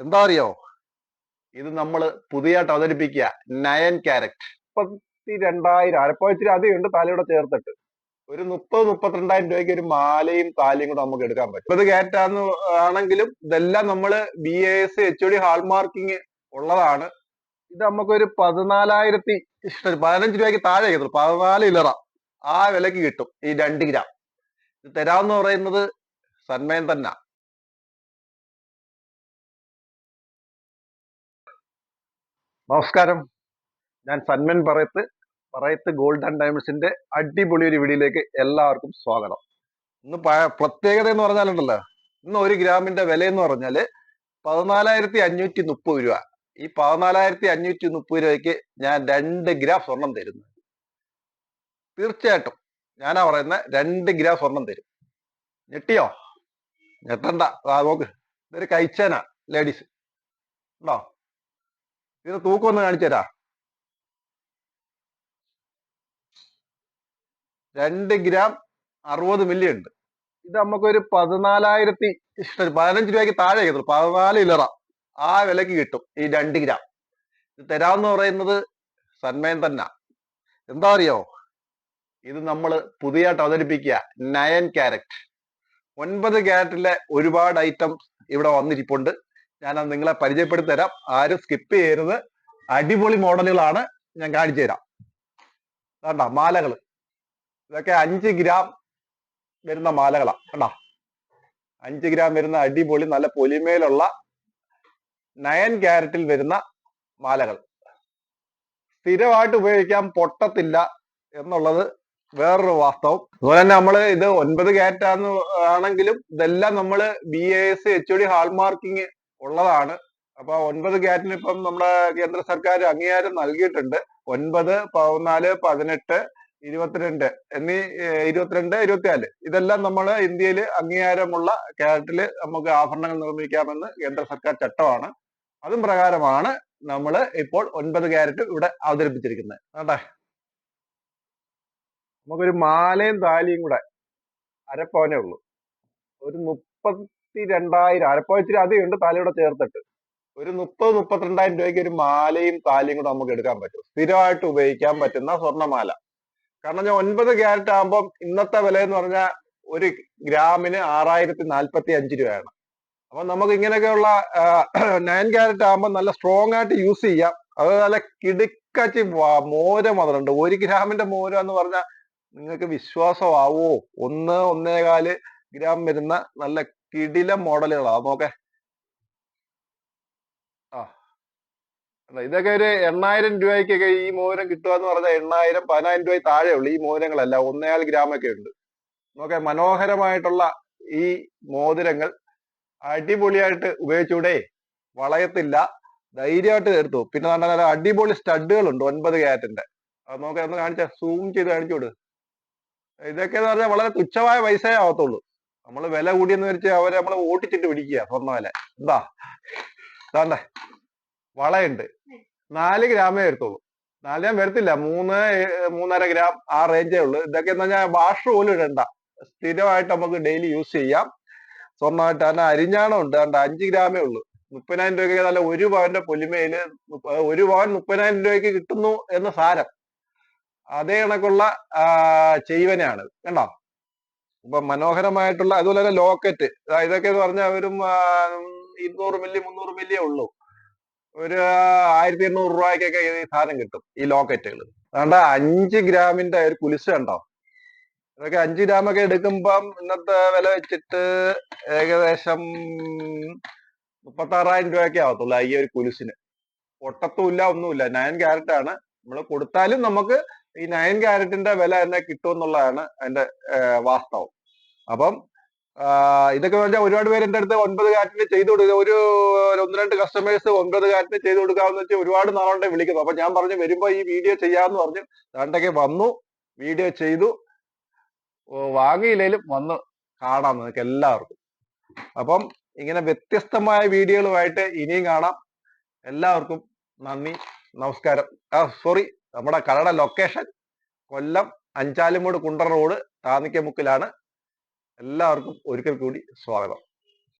എന്താ അറിയോ ഇത് നമ്മൾ പുതിയതായിട്ട് അവതരിപ്പിക്കുക. നയൻ ക്യാരറ്റ് മുപ്പത്തി രണ്ടായിരം അരപ്പോ ഇച്ചിരി അധികം ഉണ്ട് തലയുടെ ചേർത്തിട്ട്. ഒരു മുപ്പത് മുപ്പത്തിരണ്ടായിരം രൂപയ്ക്ക് ഒരു മാലയും താലിയും കൂടെ നമുക്ക് എടുക്കാൻ പറ്റും. ഇത് കയറ്റാന്ന് ആണെങ്കിലും ഇതെല്ലാം നമ്മൾ B S H D hallmarking ഉള്ളതാണ്. ഇത് നമുക്കൊരു പതിനാലായിരത്തി പതിനഞ്ച് രൂപയ്ക്ക് താഴെ കിട്ടും പതിനാല് ഇലറ ആ വിലക്ക് കിട്ടും. ഈ രണ്ട് ഗ്രാം. ഇത് തരാമെന്ന് പറയുന്നത് സന്മയം തന്നെ. നമസ്കാരം. ഞാൻ സന്മൻ പറയത്ത് പറയത്ത് ഗോൾഡ് ആൻഡ് ഡയമണ്ട്സിന്റെ അടിപൊളി ഒരു വീഡിയോയിലേക്ക് എല്ലാവർക്കും സ്വാഗതം. ഇന്ന് പ്രത്യേകത എന്ന് പറഞ്ഞാലുണ്ടല്ലോ ഇന്ന് ഒരു ഗ്രാമിന്റെ വില എന്ന് പറഞ്ഞാൽ പതിനാലായിരത്തി അഞ്ഞൂറ്റി മുപ്പത് രൂപ. ഈ പതിനാലായിരത്തി അഞ്ഞൂറ്റി മുപ്പത് രൂപയ്ക്ക് ഞാൻ രണ്ട് ഗ്രാം സ്വർണം തരുന്നു. തീർച്ചയായിട്ടും ഞാനാ പറയുന്ന രണ്ട് ഗ്രാം സ്വർണം തരും. ഞെട്ടിയോ? ഞെട്ടണ്ട. നോക്ക്. ഇതൊരു കഴിച്ചേന ലേഡീസ്. ഉണ്ടോ? ഇത് തൂക്കം ഒന്ന് കാണിച്ചു തരാ. രണ്ട് ഗ്രാം അറുപത് മില്ലി ഉണ്ട്. ഇത് നമുക്കൊരു പതിനാലായിരത്തി പതിനഞ്ച് രൂപയ്ക്ക് താഴെ കിട്ടുള്ളൂ പതിനാല് ഇലറ ആ വിലക്ക് കിട്ടും ഈ രണ്ട് ഗ്രാം. ഇത് തരാമെന്ന് പറയുന്നത് സന്മയം തന്നെ. എന്താ അറിയോ? ഇത് നമ്മൾ പുതിയതായിട്ട് അവതരിപ്പിക്കുക. Nine carat. ഒൻപത് ക്യാരറ്റിലെ ഒരുപാട് ഐറ്റംസ് ഇവിടെ വന്നിരിപ്പുണ്ട്. ഞാൻ നിങ്ങളെ പരിചയപ്പെടുത്തി തരാം ആരും സ്കിപ്പ് ചെയ്യരുത്. അടിപൊളി മോഡലുകളാണ് ഞാൻ കാണിച്ചു തരാം. കണ്ട? മാലകൾ ഇതൊക്കെ അഞ്ച് ഗ്രാം വരുന്ന മാലകളാണ് കണ്ട? അഞ്ച് ഗ്രാം വരുന്ന അടിപൊളി നല്ല പൊലിമയിലുള്ള നയൻ ക്യാരറ്റിൽ വരുന്ന മാലകൾ. സ്ഥിരമായിട്ട് ഉപയോഗിക്കാൻ പൊട്ടത്തില്ല എന്നുള്ളത് വേറൊരു വാസ്തവം. അതുപോലെ തന്നെ നമ്മൾ ഇത് ഒൻപത് ക്യാരറ്റ് ആണെങ്കിലും ഇതെല്ലാം നമ്മൾ B A S H D hallmarking ഉള്ളതാണ്. അപ്പൊ ഒൻപത് ക്യാറ്റിന് ഇപ്പം നമ്മുടെ കേന്ദ്ര സർക്കാർ അംഗീകാരം നൽകിയിട്ടുണ്ട്. ഒൻപത് പതിനാല് പതിനെട്ട് ഇരുപത്തിരണ്ട് എന്നീ ഇരുപത്തിരണ്ട് ഇരുപത്തിനാല്. ഇതെല്ലാം നമ്മൾ ഇന്ത്യയിൽ അംഗീകാരമുള്ള ക്യാരറ്റിൽ നമുക്ക് ആഭരണങ്ങൾ നിർമ്മിക്കാമെന്ന് കേന്ദ്ര സർക്കാർ ചട്ടമാണ്. അതും പ്രകാരമാണ് നമ്മൾ ഇപ്പോൾ ഒൻപത് ക്യാരറ്റ് ഇവിടെ അവതരിപ്പിച്ചിരിക്കുന്നത്. കേട്ടെ നമുക്കൊരു മാലയും താലിയും കൂടെ അരപ്പവനേ ഉള്ളൂ. ഒരു മുപ്പത്തി രണ്ടായിരം അരപ്പോ ഇച്ചിരി അധികം ഉണ്ട് താലിയുടെ ചേർത്തിട്ട്. ഒരു മുപ്പത് മുപ്പത്തിരണ്ടായിരം രൂപയ്ക്ക് ഒരു മാലയും താലിയും കൂടെ നമുക്ക് എടുക്കാൻ പറ്റും. സ്ഥിരമായിട്ട് ഉപയോഗിക്കാൻ പറ്റുന്ന സ്വർണമാല. കാരണം ഞാൻ ഒൻപത് ക്യാരറ്റ് ആകുമ്പോൾ ഇന്നത്തെ വില എന്ന് പറഞ്ഞാൽ ഒരു ഗ്രാമിന് ആറായിരത്തി നാൽപ്പത്തി അഞ്ച് രൂപയാണ്. അപ്പൊ നമുക്ക് ഇങ്ങനെയൊക്കെയുള്ള നയൻ ക്യാരറ്റ് ആകുമ്പോൾ നല്ല സ്ട്രോങ് ആയിട്ട് യൂസ് ചെയ്യാം. അത് നല്ല കിടുക്കച്ചി മോരം അതിലുണ്ട്. ഒരു ഗ്രാമിന്റെ മോരം എന്ന് പറഞ്ഞാൽ നിങ്ങൾക്ക് വിശ്വാസമാവോ? ഒന്ന് ഒന്നേകാൽ ഗ്രാം വരുന്ന നല്ല കിടില മോഡലുകളാണ് നോക്കെ. ആ. ഇതൊക്കെ ഒരു എണ്ണായിരം രൂപയ്ക്കൊക്കെ ഈ മോതിരം കിട്ടുക എന്ന് പറഞ്ഞാൽ എണ്ണായിരം പതിനായിരം രൂപ താഴെ ഉള്ളു ഈ മോതിരങ്ങളല്ല. ഗ്രാം ഒക്കെ ഉണ്ട്. നോക്കെ മനോഹരമായിട്ടുള്ള ഈ മോതിരങ്ങൾ അടിപൊളിയായിട്ട് ഉപയോഗിച്ചൂടെ. വളയത്തില്ല. ധൈര്യമായിട്ട് എടുത്തു. പിന്നെ നല്ല അടിപൊളി സ്റ്റഡുകളുണ്ട് ഒൻപത് ക്യാരറ്റിന്റെ. അത് നോക്കെ ഒന്ന് കാണിച്ച സൂം ചെയ്ത് കാണിച്ചു കൊടു ഇതൊക്കെ എന്ന് പറഞ്ഞാൽ വളരെ തുച്ഛമായ പൈസയേ ആവത്തുള്ളൂ. നമ്മൾ വില കൂടിയെന്ന് വെച്ചാൽ അവരെ നമ്മളെ ഓട്ടിച്ചിട്ട് പിടിക്കുക സ്വർണ വില. എന്താ ഇതാണ്ടേ. വളയുണ്ട്. നാല് ഗ്രാമേ എടുത്തോളൂ നാല് ഗ്രാം വരത്തില്ല. മൂന്ന് മൂന്നര ഗ്രാം ആ റേഞ്ചേ ഉള്ളൂ. ഇതൊക്കെ എന്ന് പറഞ്ഞാൽ വാഷ് പോലും ഇടണ്ട. സ്ഥിരമായിട്ട് നമുക്ക് ഡെയിലി യൂസ് ചെയ്യാം. സ്വർണമായിട്ട് തന്നെ അരിഞ്ഞാണം ഉണ്ട്. അതുകൊണ്ട് അഞ്ച് ഗ്രാമേ ഉള്ളൂ. മുപ്പതിനായിരം രൂപയ്ക്ക് നല്ല ഒരു പവന്റെ പൊലിമയിൽ ഒരു പവൻ മുപ്പതിനായിരം രൂപയ്ക്ക് കിട്ടുന്നു എന്ന് സാരം. അതേ കണക്കുള്ള ചെയ്വനാണ്. കണ്ടോ? ഇപ്പൊ മനോഹരമായിട്ടുള്ള അതുപോലെ തന്നെ ലോക്കറ്റ്. ഇതൊക്കെ എന്ന് പറഞ്ഞാൽ ഒരു ഇരുന്നൂറ് മില്ലി മുന്നൂറ് മില്ലിയേ ഉള്ളൂ. ഒരു ആയിരത്തി എണ്ണൂറ് രൂപയ്ക്കൊക്കെ ഈ സാധനം കിട്ടും ഈ ലോക്കറ്റുകൾ അതുകൊണ്ട് അഞ്ച് ഗ്രാമിന്റെ ഒരു കുലിശ ഉണ്ടോ? ഇതൊക്കെ അഞ്ച് ഗ്രാമൊക്കെ എടുക്കുമ്പം ഇന്നത്തെ വില വെച്ചിട്ട് ഏകദേശം മുപ്പത്തി ആറായിരം രൂപയൊക്കെ ആവത്തുള്ളൂ ഈ ഒരു കുലിസിന് പൊട്ടത്തുമില്ല ഒന്നുമില്ല. നയൻ ക്യാരറ്റ് ആണ് നമ്മൾ കൊടുത്താലും നമുക്ക് ഈ നയൻ ക്യാരറ്റിന്റെ വില തന്നെ കിട്ടുമെന്നുള്ളതാണ് അതിന്റെ വാസ്തവം. അപ്പം ഇതൊക്കെ പറഞ്ഞാൽ ഒരുപാട് പേര് എന്റെ അടുത്ത് ഒൻപത് കാറ്റിന് ചെയ്തു കൊടുക്കുക ഒരു ഒന്ന് രണ്ട് കസ്റ്റമേഴ്സ് ഒൻപത് കാറ്റിന് ചെയ്തു കൊടുക്കാമെന്ന് വെച്ചാൽ ഒരുപാട് നാളുകൊണ്ട് വിളിക്കുന്നു. അപ്പൊ ഞാൻ പറഞ്ഞു വരുമ്പോ ഈ വീഡിയോ ചെയ്യാന്ന് പറഞ്ഞു രണ്ടൊക്കെ വന്നു വീഡിയോ ചെയ്തു. വാങ്ങിയില്ലെങ്കിലും വന്ന് കാണാം നിങ്ങൾക്ക് എല്ലാവർക്കും. അപ്പം ഇങ്ങനെ വ്യത്യസ്തമായ വീഡിയോകളുമായിട്ട് ഇനിയും കാണാം. എല്ലാവർക്കും നന്ദി നമസ്കാരം. ആ സോറി നമ്മുടെ കടയുടെ ലൊക്കേഷൻ കൊല്ലം അഞ്ചാലുമൂട് കുണ്ടറ റോഡ് താന്നിക്കമുക്കിലാണ്. എല്ലാവർക്കും ഒരിക്കൽ കൂടി സ്വാഗതം.